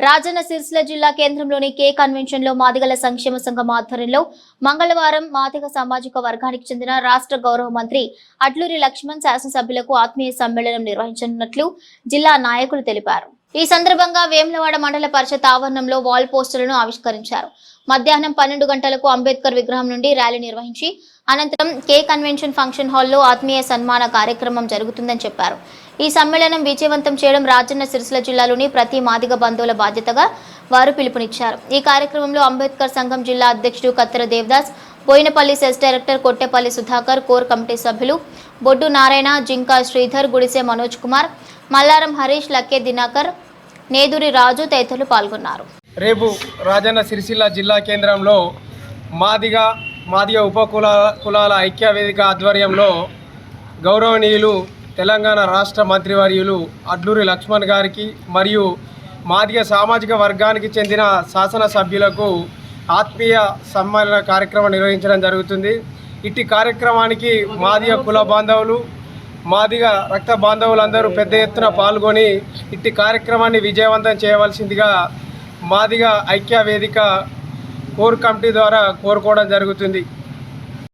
రాజన్న సిరిసిల్ల జిల్లా కేంద్రంలోని కే కన్వెన్షన్లో మాదిగల సంక్షేమ సంఘం ఆధ్వర్యంలో మంగళవారం మాదిగ సామాజిక వర్గానికి చెందిన రాష్ట్ర గౌరవ మంత్రి అట్లూరి లక్ష్మణ్ శాసనసభ్యులకు ఆత్మీయ సమ్మేళనం నిర్వహించనున్నట్లు జిల్లా నాయకులు తెలిపారు. ఈ సందర్భంగా వేములవాడ మండల పరిషత్ ఆవరణంలో వాల్ పోస్టులను ఆవిష్కరించారు. మధ్యాహ్నం పన్నెండు గంటలకు అంబేద్కర్ విగ్రహం నుండి ర్యాలీ నిర్వహించి అనంతరం కే కన్వెన్షన్ ఫంక్షన్ హాల్లో ఆత్మీయ సన్మాన కార్యక్రమం జరుగుతుందని చెప్పారు. ఈ సమ్మేళనం విజయవంతం చేయడం రాజన్న సిరిసిల్ల జిల్లాలోని ప్రతి మాదిగ బంధువుల బాధ్యతగా వారు పిలుపునిచ్చారు. ఈ కార్యక్రమంలో అంబేద్కర్ సంఘం జిల్లా అధ్యక్షుడు Kattera Devadas Boinapalli CESS director Kottepalli Sudhakar core committee సభ్యులు బొడ్డు నారాయణ జింకా శ్రీధర్ గుడిసె మనోజ్ కుమార్ మల్లారం హరీష్ లక్కే దినాకర్ నేదురి రాజు తదితరులు పాల్గొన్నారు. రేపు రాజన్న సిరిసిల్ల జిల్లా కేంద్రంలో మాదిగ మాదిగ ఉప కుల కులాల ఐక్య వేదిక ఆధ్వర్యంలో గౌరవనీయులు తెలంగాణ రాష్ట్ర మంత్రివర్యులు అడ్లూరి లక్ష్మణ్ గారికి మరియు మాదిగ సామాజిక వర్గానికి చెందిన శాసనసభ్యులకు ఆత్మీయ సమ్మేళన కార్యక్రమం నిర్వహించడం జరుగుతుంది. ఇట్టి కార్యక్రమానికి మాదిగ కుల బాంధవులు మాదిగా రక్త బాంధవులందరూ పెద్ద ఎత్తున పాల్గొని ఇట్టి కార్యక్రమాన్ని విజయవంతం చేయవలసిందిగా మాదిగా ఐక్య వేదిక కోర్ కమిటీ ద్వారా కోరుకోవడం జరుగుతుంది.